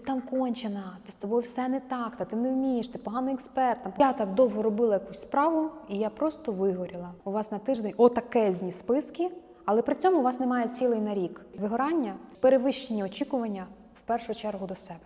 ти там кончена, ти з тобою все не так, та ти не вмієш, ти поганий експерт. Я так довго робила якусь справу, і я просто вигоріла. У вас на тиждень отакезні списки, але при цьому у вас немає цілий на рік. Вигорання, перевищені очікування в першу чергу до себе.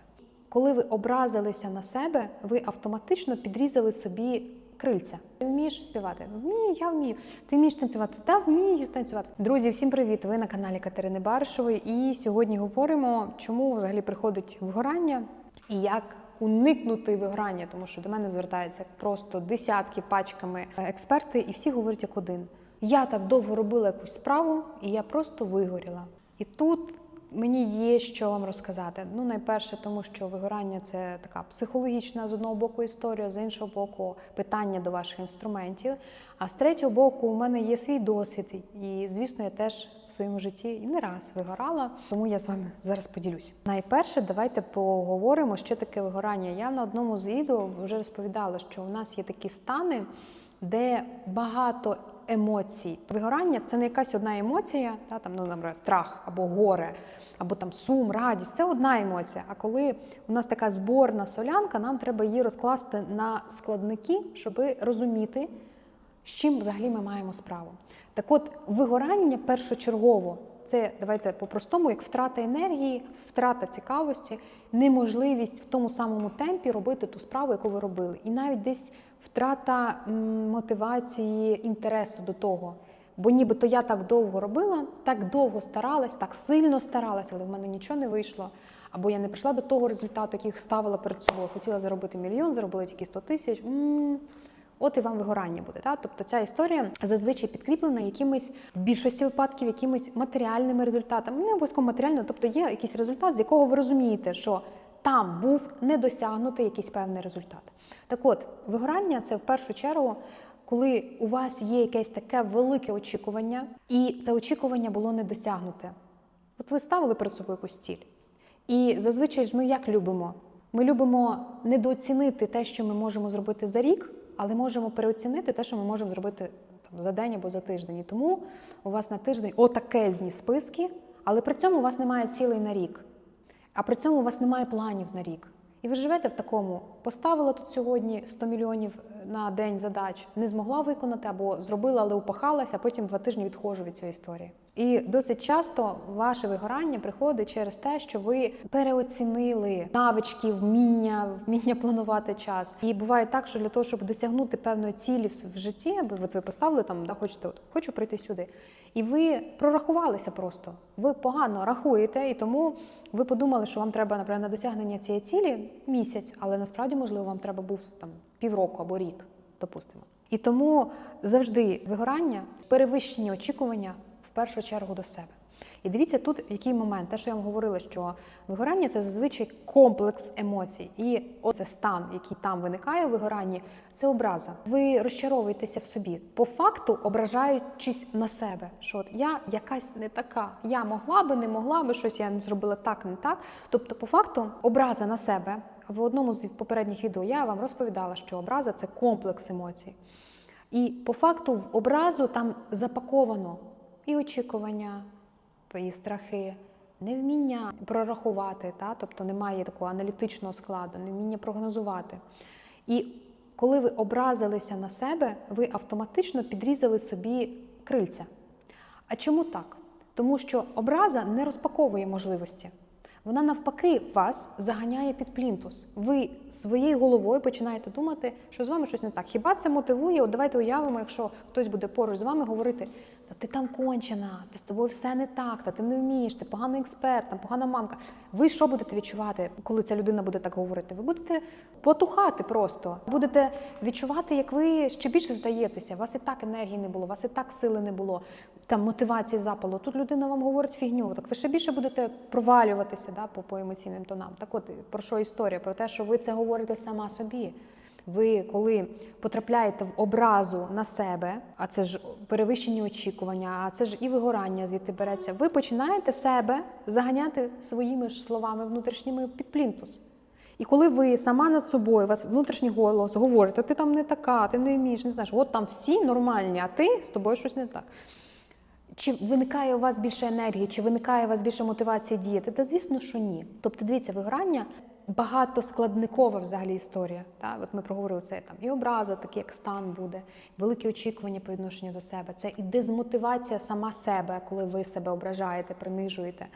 Коли ви образилися на себе, ви автоматично підрізали собі крильця. Ти вмієш співати? Вмію, я вмію. Ти вмієш танцювати? Та вмію танцювати. Друзі, всім привіт! Ви на каналі Катерини Баришової. І сьогодні говоримо, чому взагалі приходить вигорання і як уникнути вигорання, тому що до мене звертаються просто десятки пачками експерти, і всі говорять як один. Я так довго робила якусь справу, і я просто вигоріла. І тут Мені є що вам розказати. Ну, найперше, тому що вигорання це така психологічна з одного боку історія, з іншого боку, питання до ваших інструментів. А з третього боку, у мене є свій досвід, і звісно, я теж в своєму житті і не раз вигорала. Тому я з вами зараз поділюсь. Найперше, давайте поговоримо, що таке вигорання. Я на одному з відео вже розповідала, що у нас є такі стани, де багато емоцій. Вигорання це не якась одна емоція, та, там, ну, наприклад, страх або горе, або там сум, радість. Це одна емоція. А коли у нас така зборна солянка, нам треба її розкласти на складники, щоб розуміти, з чим взагалі ми маємо справу. Так от, вигорання першочергово. Це давайте по-простому, як втрата енергії, втрата цікавості, неможливість в тому самому темпі робити ту справу, яку ви робили, і навіть десь втрата мотивації, інтересу до того. Бо нібито я так довго робила, так довго старалась, так сильно старалась, але в мене нічого не вийшло. Або я не прийшла до того результату, який ставила перед собою. Хотіла заробити мільйон, заробила тільки 100 тисяч. От і вам вигорання буде. Та? Тобто ця історія зазвичай підкріплена якимись в більшості випадків якимись матеріальними результатами. Не обов'язково матеріально, тобто є якийсь результат, з якого ви розумієте, що там був недосягнутий якийсь певний результат. Так от, вигорання це в першу чергу. Коли у вас є якесь таке велике очікування, і це очікування було не досягнуте. От ви ставили перед собою якусь ціль. І зазвичай ж ми як любимо? Ми любимо недооцінити те, що ми можемо зробити за рік, але можемо переоцінити те, що ми можемо зробити там, за день або за тиждень. І тому у вас на тиждень отакезні списки, але при цьому у вас немає цілей на рік. А при цьому у вас немає планів на рік. І ви живете в такому, поставила тут сьогодні 100 мільйонів на день задач, не змогла виконати або зробила, але упахалася, а потім два тижні відходжу від цієї історії. І досить часто ваше вигорання приходить через те, що ви переоцінили навички, вміння, вміння планувати час. І буває так, що для того, щоб досягнути певної цілі в житті, аби от ви поставили там, да, хочете, от хочу прийти сюди, і ви прорахувалися просто. Ви погано рахуєте, і тому ви подумали, що вам треба, наприклад, на досягнення цієї цілі місяць, але насправді, можливо, вам треба був там півроку або рік, допустимо. І тому завжди вигорання, перевищені очікування першу чергу до себе. І дивіться тут, який момент, те, що я вам говорила, що вигорання це зазвичай комплекс емоцій. І оце стан, який там виникає у вигоранні, це образа. Ви розчаровуєтеся в собі, по факту ображаючись на себе, що от я якась не така, я могла би, не могла би щось, я не зробила так, не так. Тобто, по факту, образа на себе. В одному з попередніх відео я вам розповідала, що образа це комплекс емоцій. І по факту в образу там запаковано і очікування, і страхи, невміння прорахувати, та? тобто немає такого аналітичного складу, невміння прогнозувати. І коли ви образилися на себе, ви автоматично підрізали собі крильця. А чому так? Тому що образа не розпаковує можливості. Вона навпаки вас заганяє під плінтус. Ви своєю головою починаєте думати, що з вами щось не так. Хіба це мотивує? От давайте уявимо, якщо хтось буде поруч з вами говорити, та ти там кончена, ти з тобою все не так, та ти не вмієш, ти поганий експерт, там погана мамка. Ви що будете відчувати, коли ця людина буде так говорити? Ви будете потухати просто, будете відчувати, як ви ще більше здаєтеся. У вас і так енергії не було, у вас і так сили не було, там мотивації запалу. Тут людина вам говорить фігню. Так ви ще більше будете провалюватися да, по, по емоційним тонам. Так от про що історія? Про те, що ви це говорите сама собі. Ви, коли потрапляєте в образу на себе, а це ж перевищені очікування, а це ж і вигорання звідти береться, ви починаєте себе заганяти своїми ж словами внутрішніми під плінтус. І коли ви сама над собою, у вас внутрішній голос говорите, ти там не така, ти не вмієш, не знаєш, от там всі нормальні, а ти з тобою щось не так. Чи виникає у вас більше енергії, чи виникає у вас більше мотивації діяти? Та звісно, що ні. Тобто, дивіться, вигорання багатоскладникова взагалі історія. Та? От ми проговорили це там і образа, такий як стан буде, великі очікування по відношенню до себе. Це і дезмотивація сама себе, коли ви себе ображаєте, принижуєте.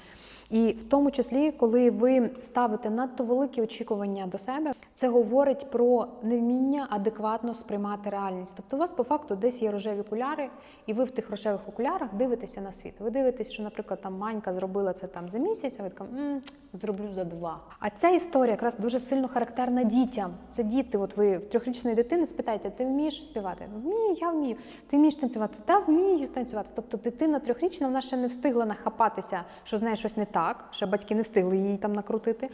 І в тому числі, коли ви ставите надто великі очікування до себе, це говорить про невміння адекватно сприймати реальність. Тобто, у вас по факту десь є рожеві окуляри, і ви в тих рожевих окулярах дивитеся на світ. Ви дивитесь, що, наприклад, там Манька зробила це там за місяць, а ви така «М, зроблю за два. А ця історія якраз дуже сильно характерна дітям. Це діти. От ви в трьохрічної дитини спитаєте, ти вмієш співати? Вмію, я вмію. Ти вмієш танцювати? Та вмію танцювати. Тобто дитина трьохрічна, вона ще не встигла нахапатися, що з нею щось не так, ще батьки не встигли її там накрутити.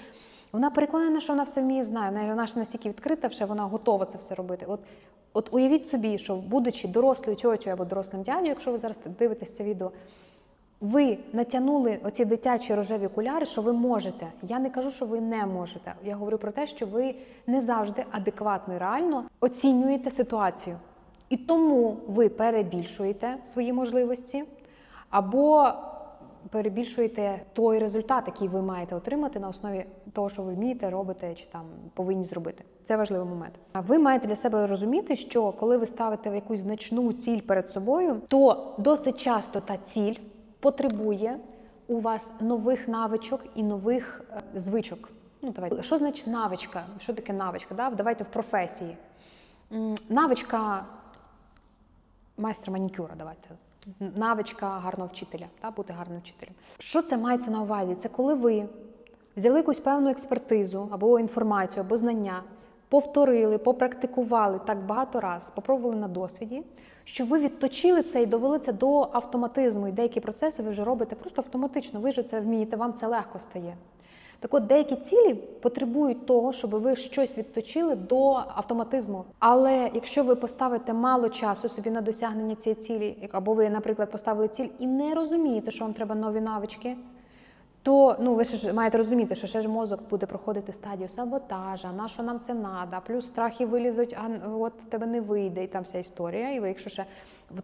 Вона переконана, що вона все вміє, знає. Вона- Вона ж настільки відкрита, вже вона готова це все робити. От, от уявіть собі, що будучи дорослою тьотю або дорослим дядю, якщо ви зараз дивитесь це відео, ви натягнули оці дитячі рожеві окуляри, що ви можете. Я не кажу, що ви не можете. Я говорю про те, що ви не завжди адекватно реально оцінюєте ситуацію. І тому ви перебільшуєте свої можливості або перебільшуєте той результат, який ви маєте отримати на основі того, що ви вмієте, робите чи там повинні зробити. Це важливий момент. А ви маєте для себе розуміти, що коли ви ставите якусь значну ціль перед собою, то досить часто та ціль потребує у вас нових навичок і нових е, звичок. Ну, давайте. Що значить навичка? Що таке навичка? Да? Давайте в професії. Навичка майстра манікюра, давайте. Навичка гарного вчителя, та, бути гарним вчителем. Що це мається на увазі? Це коли ви взяли якусь певну експертизу або інформацію, або знання, повторили, попрактикували так багато раз, попробували на досвіді, що ви відточили це і довели це до автоматизму. І деякі процеси ви вже робите просто автоматично. Ви вже це вмієте, вам це легко стає. Так от деякі цілі потребують того, щоб ви щось відточили до автоматизму. Але якщо ви поставите мало часу собі на досягнення цієї цілі, або ви, наприклад, поставили ціль і не розумієте, що вам треба нові навички, то ну ви ж маєте розуміти, що ще ж мозок буде проходити стадію саботажа, на що нам це треба, плюс страхи вилізуть, а от тебе не вийде, і там вся історія. І ви, якщо ще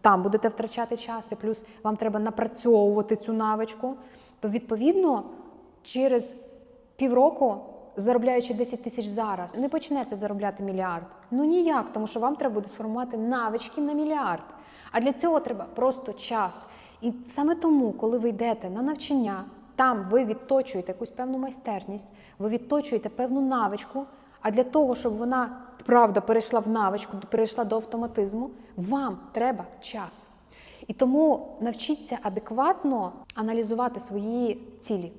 там будете втрачати час, і плюс вам треба напрацьовувати цю навичку, то відповідно через півроку, заробляючи 10 тисяч зараз, не почнете заробляти мільярд. Ну ніяк, тому що вам треба буде сформувати навички на мільярд. А для цього треба просто час. І саме тому, коли ви йдете на навчання, там ви відточуєте якусь певну майстерність, ви відточуєте певну навичку. А для того, щоб вона правда перейшла в навичку, перейшла до автоматизму, вам треба час. І тому навчіться адекватно аналізувати свої цілі.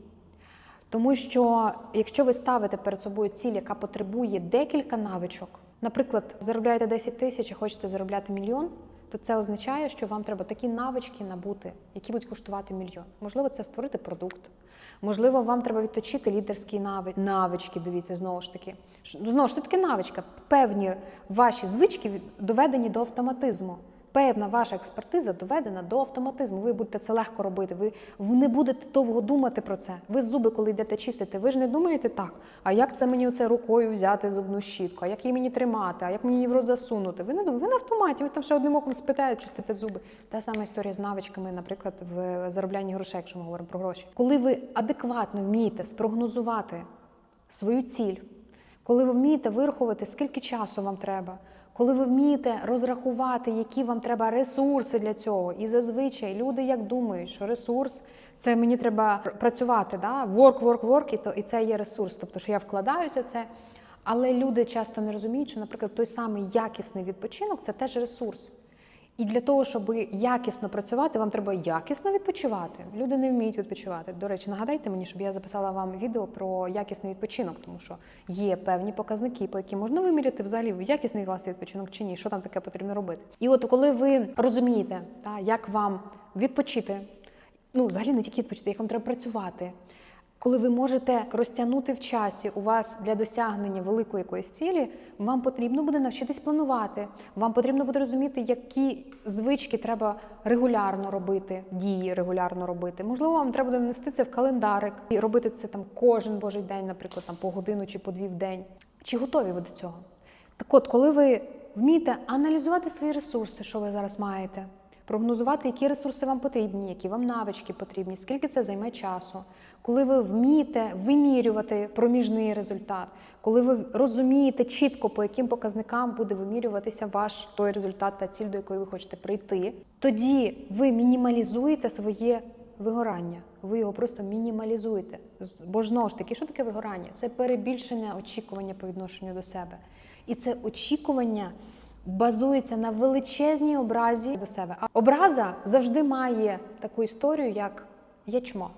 Тому що якщо ви ставите перед собою ціль, яка потребує декілька навичок, наприклад, заробляєте 10 тисяч, а хочете заробляти мільйон, то це означає, що вам треба такі навички набути, які будуть коштувати мільйон. Можливо, це створити продукт. Можливо, вам треба відточити лідерські нави- навички. Дивіться, знову ж таки. Знову ж таки навичка. Певні ваші звички доведені до автоматизму. Певна ваша експертиза доведена до автоматизму. Ви будете це легко робити. Ви, не будете довго думати про це. Ви зуби, коли йдете чистити, ви ж не думаєте так. А як це мені оце рукою взяти зубну щітку? А як її мені тримати? А як мені її в рот засунути? Ви не думаєте, ви на автоматі, ви там ще одним оком спитаєте, чистите зуби. Та сама історія з навичками, наприклад, в зароблянні грошей, якщо ми говоримо про гроші. Коли ви адекватно вмієте спрогнозувати свою ціль, коли ви вмієте вирахувати, скільки часу вам треба, коли ви вмієте розрахувати, які вам треба ресурси для цього. І зазвичай люди як думають, що ресурс це мені треба працювати, да? work, work, work, і, то, і це є ресурс. Тобто, що я вкладаюся в це. Але люди часто не розуміють, що, наприклад, той самий якісний відпочинок це теж ресурс. І для того, щоб якісно працювати, вам треба якісно відпочивати. Люди не вміють відпочивати. До речі, нагадайте мені, щоб я записала вам відео про якісний відпочинок, тому що є певні показники, по яким можна виміряти взагалі якісний вас відпочинок чи ні, що там таке потрібно робити. І от коли ви розумієте, та, як вам відпочити, ну взагалі не тільки відпочити, як вам треба працювати. Коли ви можете розтягнути в часі у вас для досягнення великої якоїсь цілі, вам потрібно буде навчитись планувати. Вам потрібно буде розуміти, які звички треба регулярно робити, дії регулярно робити. Можливо, вам треба буде внести це в календарик і робити це там кожен божий день, наприклад, там по годину чи по дві в день. Чи готові ви до цього? Так от, коли ви вмієте аналізувати свої ресурси, що ви зараз маєте, прогнозувати, які ресурси вам потрібні, які вам навички потрібні, скільки це займе часу, коли ви вмієте вимірювати проміжний результат, коли ви розумієте чітко, по яким показникам буде вимірюватися ваш той результат та ціль, до якої ви хочете прийти, тоді ви мінімалізуєте своє вигорання. Ви його просто мінімалізуєте. Бо ж знову ж таки, що таке вигорання? Це перебільшене очікування по відношенню до себе. І це очікування базується на величезній образі до себе. А образа завжди має таку історію, як ячмо.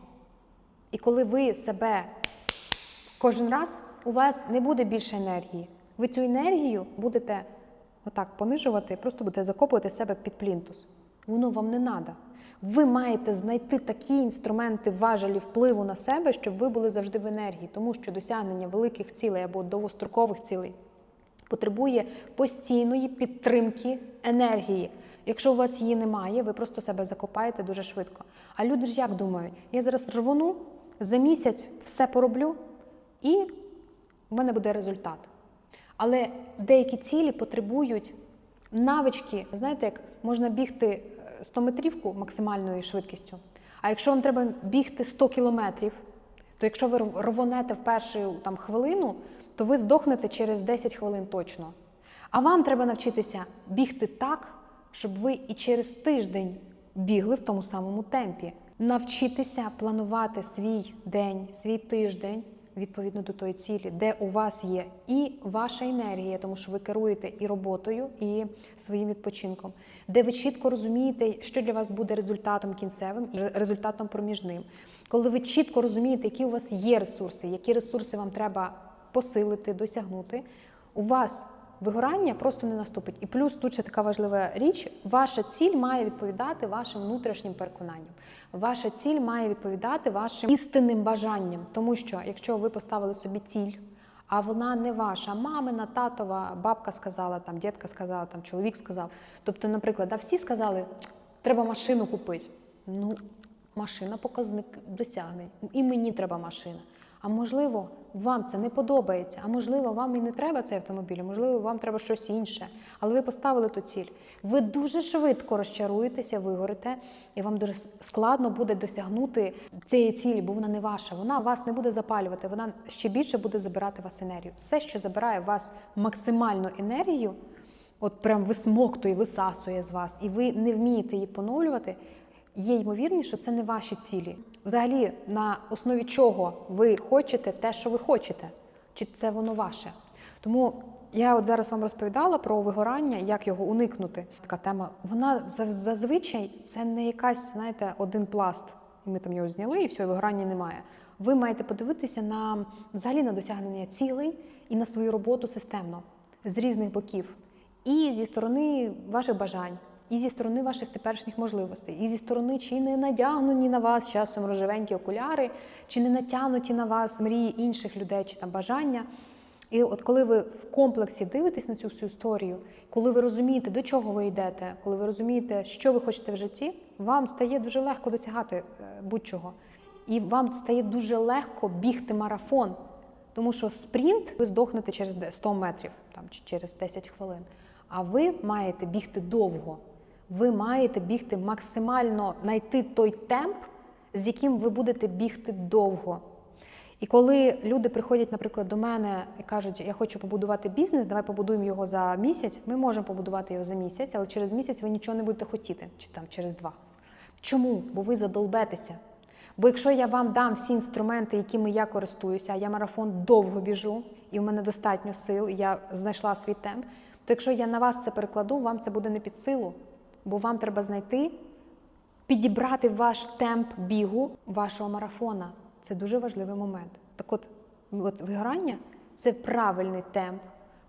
І коли ви себе кожен раз, у вас не буде більше енергії. Ви цю енергію будете отак понижувати, просто будете закопувати себе під плінтус. Воно вам не треба. Ви маєте знайти такі інструменти важелі впливу на себе, щоб ви були завжди в енергії, тому що досягнення великих цілей або довгострокових цілей потребує постійної підтримки енергії. Якщо у вас її немає, ви просто себе закопаєте дуже швидко. А люди ж як думають? Я зараз рвону, за місяць все пороблю, і в мене буде результат. Але деякі цілі потребують навички. Знаєте, як можна бігти 100 метрівку максимальною швидкістю. А якщо вам треба бігти 100 кілометрів, то якщо ви рвонете в першу там, хвилину, то ви здохнете через 10 хвилин точно. А вам треба навчитися бігти так, щоб ви і через тиждень бігли в тому самому темпі. Навчитися планувати свій день, свій тиждень відповідно до тої цілі, де у вас є і ваша енергія, тому що ви керуєте і роботою, і своїм відпочинком, де ви чітко розумієте, що для вас буде результатом кінцевим і результатом проміжним. Коли ви чітко розумієте, які у вас є ресурси, які ресурси вам треба посилити, досягнути, у вас вигорання просто не наступить. І плюс тут ще така важлива річ: ваша ціль має відповідати вашим внутрішнім переконанням. Ваша ціль має відповідати вашим істинним бажанням. Тому що якщо ви поставили собі ціль, а вона не ваша, мамина, татова, бабка сказала, там дідка сказала, там чоловік сказав. Тобто, наприклад, да, всі сказали, треба машину купити. Ну, машина показник досягнень. І мені треба машина. А можливо, вам це не подобається, а можливо, вам і не треба цей автомобіль, можливо, вам треба щось інше. Але ви поставили ту ціль. Ви дуже швидко розчаруєтеся, вигорите, і вам дуже складно буде досягнути цієї цілі, бо вона не ваша. Вона вас не буде запалювати, вона ще більше буде забирати вас енергію. Все, що забирає вас максимальну енергію, от прям висмоктує, висасує з вас, і ви не вмієте її поновлювати. Є ймовірність, що це не ваші цілі. Взагалі, на основі чого ви хочете те, що ви хочете, чи це воно ваше. Тому я от зараз вам розповідала про вигорання, як його уникнути. Така тема. Вона зазвичай це не якась, знаєте, один пласт, і ми там його зняли, і все, вигорання немає. Ви маєте подивитися на взагалі на досягнення цілей і на свою роботу системно з різних боків, і зі сторони ваших бажань і зі сторони ваших теперішніх можливостей, і зі сторони, чи не надягнуті на вас часом рожевенькі окуляри, чи не натягнуті на вас мрії інших людей, чи там бажання. І от коли ви в комплексі дивитесь на цю всю історію, коли ви розумієте, до чого ви йдете, коли ви розумієте, що ви хочете в житті, вам стає дуже легко досягати е, будь-чого. І вам стає дуже легко бігти марафон, тому що спринт ви здохнете через 100 метрів там, чи через 10 хвилин. А ви маєте бігти довго. Ви маєте бігти максимально знайти той темп, з яким ви будете бігти довго. І коли люди приходять, наприклад, до мене і кажуть, я хочу побудувати бізнес, давай побудуємо його за місяць. Ми можемо побудувати його за місяць, але через місяць ви нічого не будете хотіти, чи там через два. Чому? Бо ви задолбетеся. Бо якщо я вам дам всі інструменти, якими я користуюся, а я марафон довго біжу, і в мене достатньо сил, і я знайшла свій темп, то якщо я на вас це перекладу, вам це буде не під силу, бо вам треба знайти, підібрати ваш темп бігу вашого марафона. Це дуже важливий момент. Так от, от вигорання це правильний темп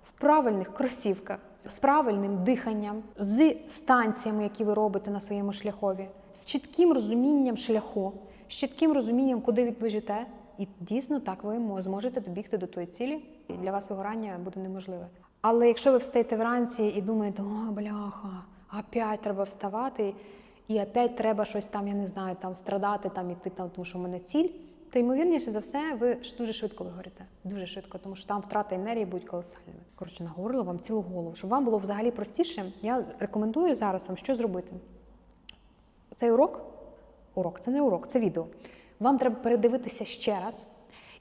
в правильних кросівках, з правильним диханням, з станціями, які ви робите на своєму шляхові, з чітким розумінням шляху, з чітким розумінням, куди ви біжите. І дійсно так ви зможете добігти до тої цілі, і для вас вигорання буде неможливе. Але якщо ви встаєте вранці і думаєте, о, бляха, опять треба вставати, і опять треба щось там, я не знаю, там страдати, там іти там, тому що в мене ціль, то ймовірніше за все, ви дуже швидко вигорите. Дуже швидко, тому що там втрати енергії будуть колосальними. Коротше, наговорила вам цілу голову. Щоб вам було взагалі простіше, я рекомендую зараз вам що зробити. цей урок, урок, це не урок, це відео. Вам треба передивитися ще раз.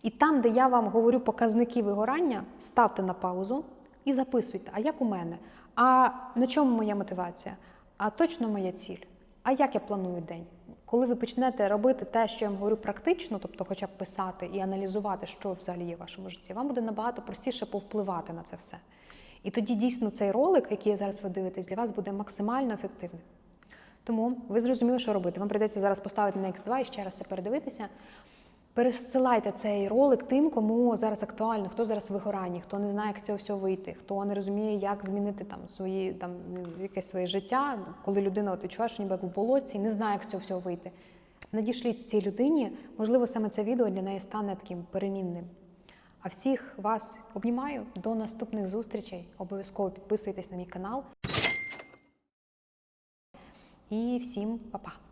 І там, де я вам говорю показники вигорання, ставте на паузу і записуйте, а як у мене? А на чому моя мотивація? А точно моя ціль? А як я планую день? Коли ви почнете робити те, що я вам говорю практично, тобто хоча б писати і аналізувати, що взагалі є в вашому житті, вам буде набагато простіше повпливати на це все. І тоді дійсно цей ролик, який зараз ви дивитесь, для вас буде максимально ефективним. Тому ви зрозуміли, що робити. Вам прийдеться зараз поставити на X2 і ще раз це передивитися. Пересилайте цей ролик тим, кому зараз актуально, хто зараз в вигоранні, хто не знає, як з цього всього вийти, хто не розуміє, як змінити там свої там якесь своє життя, коли людина от відчуває, що ніби як в болоті, не знає, як цього всього вийти. Надішліть цій людині, можливо, саме це відео для неї стане таким перемінним. А всіх вас обнімаю до наступних зустрічей. Обов'язково підписуйтесь на мій канал. І всім па-па!